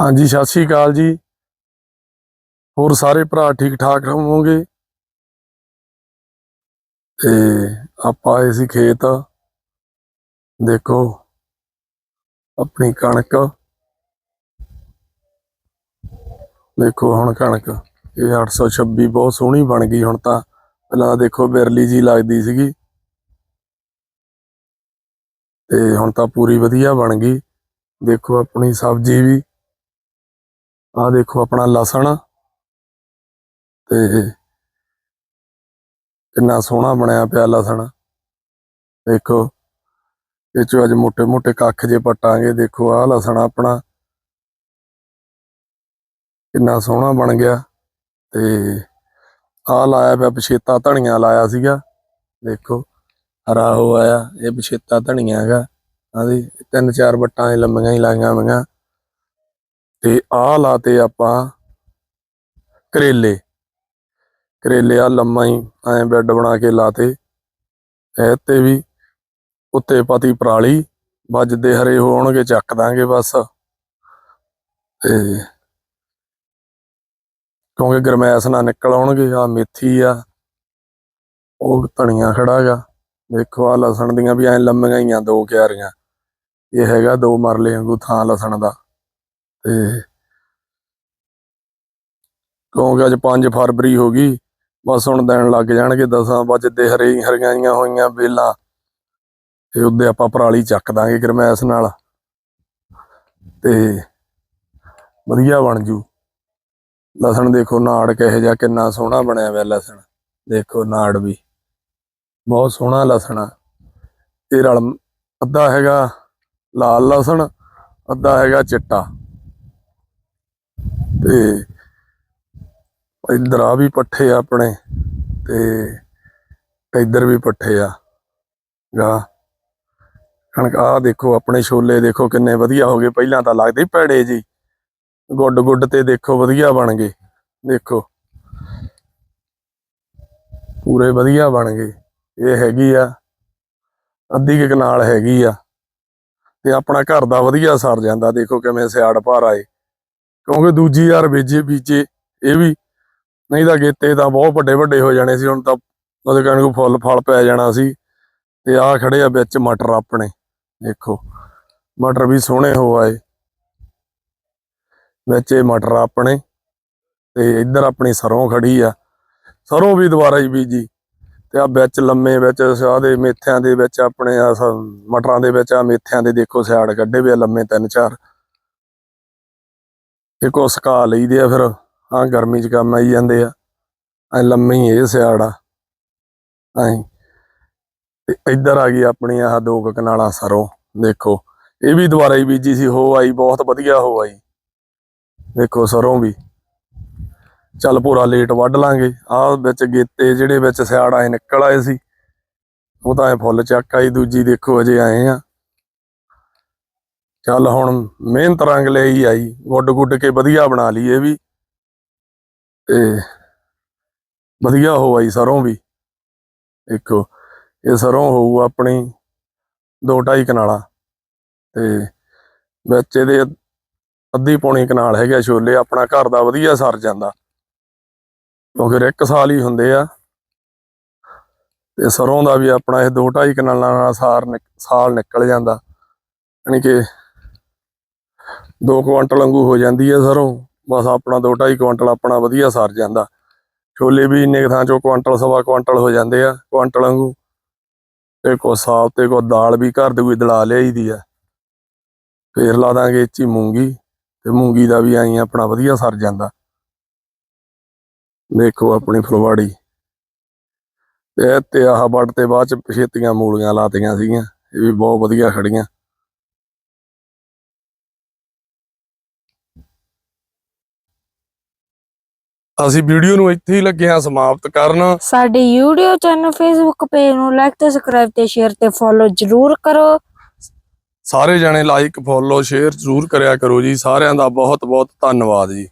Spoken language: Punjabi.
ਹਾਂਜੀ, ਸਤਿ ਸ਼੍ਰੀ ਅਕਾਲ ਜੀ। ਹੋਰ ਸਾਰੇ ਭਰਾ ਠੀਕ ਠਾਕ ਹੋਵੋਗੇ? ਤੇ ਆਪਾਂ ਆਏ ਸੀ ਖੇਤ। ਦੇਖੋ, ਆਪਣੀ ਕਣਕ। ਦੇਖੋ ਹੁਣ ਕਣਕ, ਇਹ 826 ਬਹੁਤ ਸੋਹਣੀ ਬਣ ਗਈ ਹੁਣ ਤਾਂ। ਪਹਿਲਾਂ ਤਾਂ ਦੇਖੋ ਬਿਰਲੀ ਜੀ ਲੱਗਦੀ ਸੀਗੀ। ਤੇ ਹੁਣ ਤਾਂ ਪੂਰੀ ਵਧੀਆ ਬਣ ਗਈ। ਦੇਖੋ ਆਪਣੀ ਸਬਜ਼ੀ ਵੀ। ਆ ਦੇਖੋ ਆਪਣਾ ਲਸਣ ਤੇ ਕਿੰਨਾ ਸੋਹਣਾ ਬਣਿਆ ਪਿਆ ਲਸਣ। ਦੇਖੋ, ਇਹ ਚੋਂ ਅੱਜ ਮੋٹے ਮੋٹے ਕੱਖ ਜੇ ਪਟਾਂਗੇ, ਦੇਖੋ ਆਹ ਲਸਣ ਆਪਣਾ ਕਿੰਨਾ ਸੋਹਣਾ ਬਣ ਗਿਆ ਤੇ ਆਹ ਲਾਇਆ ਪਿਆ ਪਛੇਤਾ ਧਣੀਆਂ ਲਾਇਆ ਸੀਗਾ। ਦੇਖੋ, ਹਰਾ ਹੋ ਆਇਆ, ਇਹ ਪਛੇਤਾ ਧਣੀਆਂ ਹੈਗਾ। ਆਦੀ ਤਿੰਨ ਚਾਰ ਵੱਟਾਂ ਇਹ ਲੰਮੀਆਂ ਹੀ ਲਾਈਆਂ ਹੋਈਆਂ। ਤੇ ਆਹ ਲਾਤੇ ਆਪਾਂ ਕਰੇਲੇ। ਕਰੇਲੇ ਆ ਲੰਮਾ ਹੀ ਐਂ ਬੈੱਡ ਬਣਾ ਕੇ ਲਾਤੇ। ਇਹ ਤੇ ਵੀ ਉੱਤੇ ਪਤੀ ਪਰਾਲੀ, ਵੱਜਦੇ ਹਰੇ ਹੋਣਗੇ, ਚੱਕ ਦਾਂਗੇ ਬਸ। ਤੇ ਕਿਉਂਕਿ ਗਰਮੈਸ ਨਾ ਨਿਕਲ ਆਉਣਗੇ ਆ ਮੇਥੀ ਆ, ਉਹ ਧਨੀਆ ਖੜਾ ਗਾ। ਦੇਖੋ ਆ ਲਸਣ ਦੀਆਂ ਵੀ ਐ ਲੰਮੀਆਂ ਹੀ ਆ, ਦੋ ਕਿਆਰੀਆਂ। ਇਹ ਹੈਗਾ ਦੋ ਮਰਲੇ ਵਾਂਗੂ ਥਾਂ ਲਸਣ ਦਾ। ਤੇ ਕਿਉਂਕਿ ਅੱਜ 5 ਫਰਵਰੀ ਹੋ ਗਈ, ਬਸ ਹੁਣ ਦਿਨ ਲੱਗ ਜਾਣਗੇ, ਦਸਾਂ ਵੱਜਦੇ ਹਰੇ ਹਰੀਆਂ ਹੋਈਆਂ ਬੇਲਾਂ ਤੇ ਉਹਦੇ ਆਪਾਂ ਪਰਾਲੀ ਚੱਕ ਦਾਂਗੇ ਗਰਮੈਸ ਨਾਲ, ਤੇ ਵਧੀਆ ਬਣ ਜੂ। ਲਸਣ ਦੇਖੋ ਨਾੜ ਕਿਹੋ ਜਿਹਾ ਕਿੰਨਾ ਸੋਹਣਾ ਬਣਿਆ ਹੋਇਆ ਲਸਣ, ਦੇਖੋ ਨਾੜ ਵੀ, ਬਹੁਤ ਸੋਹਣਾ ਲਸਣ ਆ। ਇਹ ਰਲ, ਅੱਧਾ ਹੈਗਾ ਲਾਲ ਲਸਣ, ਅੱਧਾ ਹੈਗਾ ਚਿੱਟਾ। ਤੇ ਇੱਧਰ ਆ ਵੀ ਪੱਠੇ ਆ ਆਪਣੇ ਤੇ ਇੱਧਰ ਵੀ ਪੱਠੇ ਆ। ਗਾ ਕਣਕ ਆ ਦੇਖੋ ਆਪਣੇ ਛੋਲੇ ਦੇਖੋ ਕਿੰਨੇ ਵਧੀਆ ਹੋ ਗਏ। ਪਹਿਲਾਂ ਤਾਂ ਲੱਗਦੇ ਭੈੜੇ ਜੀ। ਗੁੱਡ ਗੁੱਡ ਤੇ ਦੇਖੋ ਵਧੀਆ ਬਣ ਗਏ। ਦੇਖੋ। ਪੂਰੇ ਵਧੀਆ ਬਣ ਗਏ। ਇਹ ਹੈਗੀ ਆ। ਅੱਧੀ ਕਨਾਲ ਹੈਗੀ ਆ। ਤੇ ਆਪਣਾ ਘਰ ਦਾ ਵਧੀਆ ਸਰ ਜਾਂਦਾ। ਦੇਖੋ ਕਿਵੇਂ ਸਿਆੜ ਭਾਰ ਆਏ ਕਿਉਂਕਿ ਦੂਜੀ ਯਾਰ ਬੀਜੇ ਬੀਜੇ ਇਹ ਵੀ ਨਹੀਂ ਤਾਂ ਗੇਤੇ ਤਾਂ ਬਹੁਤ ਵੱਡੇ ਵੱਡੇ ਹੋ ਜਾਣੇ ਸੀ, ਹੁਣ ਤਾਂ ਉਹਦੇ ਕਹਿਣ ਨੂੰ ਫੁੱਲ ਫਲ ਪੈ ਜਾਣਾ ਸੀ ਤੇ ਆਹ ਖੜੇ ਆ ਵਿੱਚ ਮਟਰ ਆਪਣੇ, ਦੇਖੋ, ਮਟਰ ਵੀ ਸੋਹਣੇ ਹੋ ਆਏ। ਵਿੱਚ ਇਹ ਮਟਰ ਆਪਣੇ ਤੇ ਇੱਧਰ ਆਪਣੀ ਸਰੋਂ ਖੜੀ ਆ, ਸਰੋਂ ਵੀ ਦੁਬਾਰਾ ਹੀ ਬੀਜੀ ਤੇ ਆ ਵਿੱਚ ਲੰਮੇ ਵਿੱਚ ਆਦੇ ਮੇਥਿਆਂ ਦੇ ਵਿੱਚ ਆਪਣੇ ਆ ਮਟਰਾਂ ਦੇ ਵਿੱਚ ਆ ਮੇਥਿਆਂ ਦੇ ਦੇਖੋ ਸਿਆੜ ਕੱਢੇ ਵੀ ਆ ਲੰਮੇ ਤਿੰਨ ਚਾਰ। ਇੱਕੋ ਸੁਕਾ ਲਈਦੇ ਆ ਫਿਰ ਆ ਗਰਮੀ 'ਚ ਕੰਮ ਆਈ ਜਾਂਦੇ ਆ। ਐ ਲੰਮੇ ਹੀ ਇਹ ਸਿਆੜ ਆ। ਐ। ਤੇ ਇੱਧਰ ਆ ਗਈ ਆਪਣੀ ਆਹ ਦੋ ਕਨਾਲਾਂ ਸਰੋਂ, ਦੇਖੋ। ਇਹ ਵੀ ਦੁਬਾਰਾ ਹੀ ਬੀਜੀ ਸੀ, ਹੋ ਆਈ, ਬਹੁਤ ਵਧੀਆ ਹੋ ਆਈ। ਦੇਖੋ ਸਰੋਂ ਵੀ। ਚੱਲ ਪੂਰਾ ਲੇਟ ਵੱਢ ਲਾਂਗੇ। ਆਹ ਵਿੱਚ ਗੇਤੇ ਜਿਹੜੇ ਵਿੱਚ ਸਿਆੜ ਆਏ ਨਿਕਲ ਆਏ ਸੀ। ਉਹ ਤਾਂ ਐ ਫੁੱਲ ਚੱਕ ਆਈ, ਦੂਜੀ ਦੇਖੋ ਅਜੇ ਆਏ ਆ। ਚੱਲ ਹੁਣ ਮਿਹਨਤ ਰੰਗ ਲਈ ਆਈ, ਗੁੱਡ ਗੁੱਡ ਕੇ ਵਧੀਆ ਬਣਾ ਲਈ ਇਹ ਵੀ। ਤੇ ਵਧੀਆ ਹੋ ਆਈ ਸਰੋਂ ਵੀ। ਦੇਖੋ ਇਹ ਸਰੋਂ ਹੋਊ ਆਪਣੀ ਦੋ ਢਾਈ ਕਨਾਲਾਂ। ਤੇ ਵਿੱਚ ਇਹਦੇ ਅੱਧੀ ਪੌਣੀ ਕਨਾਲ ਹੈਗਾ ਛੋਲੇ, ਆਪਣਾ ਘਰ ਦਾ ਵਧੀਆ ਸਰ ਜਾਂਦਾ। ਕਿਉਂਕਿ ਫਿਰ ਇੱਕ ਸਾਲ ਹੀ ਹੁੰਦੇ ਆ। ਤੇ ਸਰੋਂ ਦਾ ਵੀ ਆਪਣਾ ਇਹ ਦੋ ਢਾਈ ਕਨਾਲਾਂ ਨਾਲ ਸਾਰ ਨਿਕ- ਸਾਲ ਨਿਕਲ ਜਾਂਦਾ। ਯਾਨੀ ਕਿ 2 ਕੁਆਂਟਲ ਵਾਂਗੂ ਹੋ ਜਾਂਦੀ ਹੈ ਸਰੋਂ, ਬਸ ਆਪਣਾ ਦੋ ਢਾਈ ਕੁਆਂਟਲ ਆਪਣਾ ਵਧੀਆ ਸਰ ਜਾਂਦਾ। ਛੋਲੇ ਵੀ ਇੰਨੇ ਕੁ ਥਾਂ ਚੋਂ ਕੁਇੰਟਲ ਸਵਾ ਕੁਆਂਟਲ ਹੋ ਜਾਂਦੇ ਆ ਕੁਆਂਟਲ ਵਾਂਗੂ। ਤੇ ਕੋ ਸਾਲ ਤੇ ਕੋ ਦਾਲ ਵੀ ਘਰ ਦੀ ਕੋਈ ਦਲਾ ਲਿਆਈ ਦੀ ਆ। ਫੇਰ ਲਾ ਦਾਂਗੇ ਇਹ 'ਚ ਮੂੰਗੀ, ਤੇ ਮੂੰਗੀ ਦਾ ਵੀ ਆਈ ਆਪਣਾ ਵਧੀਆ ਸਰ ਜਾਂਦਾ। ਦੇਖੋ ਆਪਣੀ ਫੁਲਵਾੜੀ। ਤੇ ਇਹ ਤੇ ਆਹ ਵੱਟ ਤੇ ਬਾਅਦ ਚ ਪਛੇਤੀਆਂ ਮੂਲੀਆਂ ਲਾਤੀਆਂ ਸੀਗੀਆਂ, ਇਹ ਵੀ ਬਹੁਤ ਵਧੀਆ ਖੜੀਆਂ। ਅਸੀਂ ਵੀਡੀਓ ਨੂੰ ਇੱਥੇ ਹੀ ਲੱਗੇ ਹਾਂ ਸਮਾਪਤ ਕਰਨ। ਸਾਡੇ YouTube ਚੈਨਲ Facebook ਪੇਜ ਨੂੰ ਲਾਈਕ ਤੇ ਸਬਸਕ੍ਰਾਈਬ ਤੇ ਸ਼ੇਅਰ ਤੇ ਫੋਲੋ ਜਰੂਰ ਕਰੋ। ਸਾਰੇ ਜਣੇ ਲਾਈਕ ਫੋਲੋ ਸ਼ੇਅਰ ਜ਼ਰੂਰ ਕਰਿਆ ਕਰੋ ਜੀ। ਸਾਰਿਆਂ ਦਾ ਬਹੁਤ ਬਹੁਤ ਧੰਨਵਾਦ ਜੀ।